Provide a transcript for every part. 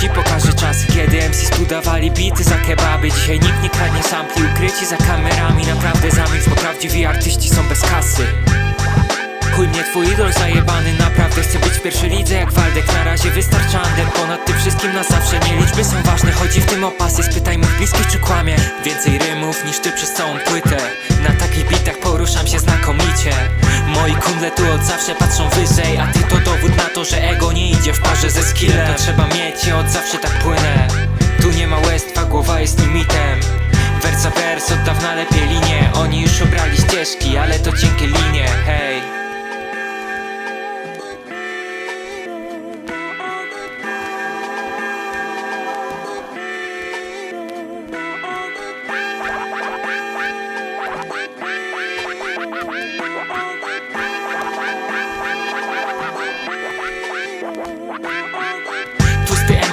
ci pokażę czasy Kiedy MC spudawali bity za kebaby Dzisiaj nikt nie kradnie sampli. Ukryci za kamerami Naprawdę zamix, bo prawdziwi artyści są bez kasy. Chuj mnie twój idol zajebany Naprawdę chcę być w pierwszej lidze jak Waldek. Na razie wystarcza under Ponad tym wszystkim na zawsze Nie liczby są ważne Chodzi w tym o pasję. Spytaj mych bliskich czy kłamie. Więcej rymów niż ty przez całą płytę. Na takich bitach poruszam się znakomicie. Moi kundle tu od zawsze patrzą wyżej A ty to dowód na to, że ego nie idzie w parze ze skillem. To trzeba mieć, ja od zawsze tak płynę. Tu nie ma łestwa, głowa jest limitem. Wers za wers, od dawna lepiej linie. Oni już obrali ścieżki, ale to cienkie linie,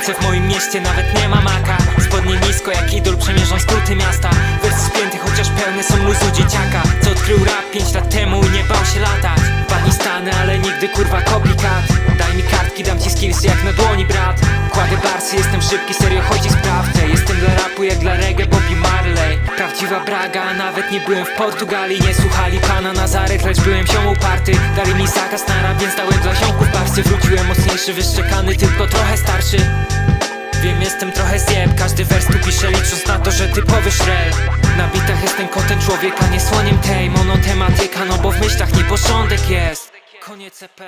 MC w moim mieście nawet nie ma maka. Spodnie nisko jak idol przemierzam skróty miasta. Wers spięty chociaż pełne są luzu dzieciaka. Co odkrył rap 5 lat temu i nie bał się latać. Pani stanę, ale nigdy kurwa copycat Daj mi kartki, dam ci skillsy jak na dłoni brat. Kładę barsy, jestem szybki, serio chodzi sprawdzę. Jestem dla rapu jak dla reggae Prawdziwa braga, nawet nie byłem w Portugalii. Nie słuchali pana Nazaret, lecz byłem ziom uparty. Dali mi zakaz na rap, więc dałem dla ziomków barsy Wróciłem mocniejszy, wyszczekany, tylko trochę starszy. Wiem, jestem trochę zjeb, każdy wers tu piszę licząc na to, że typowy szrel. Na bitach jestem kotem człowieka, nie słoniem tej monotematyka No bo w myślach nieporządek jest. Koniec EP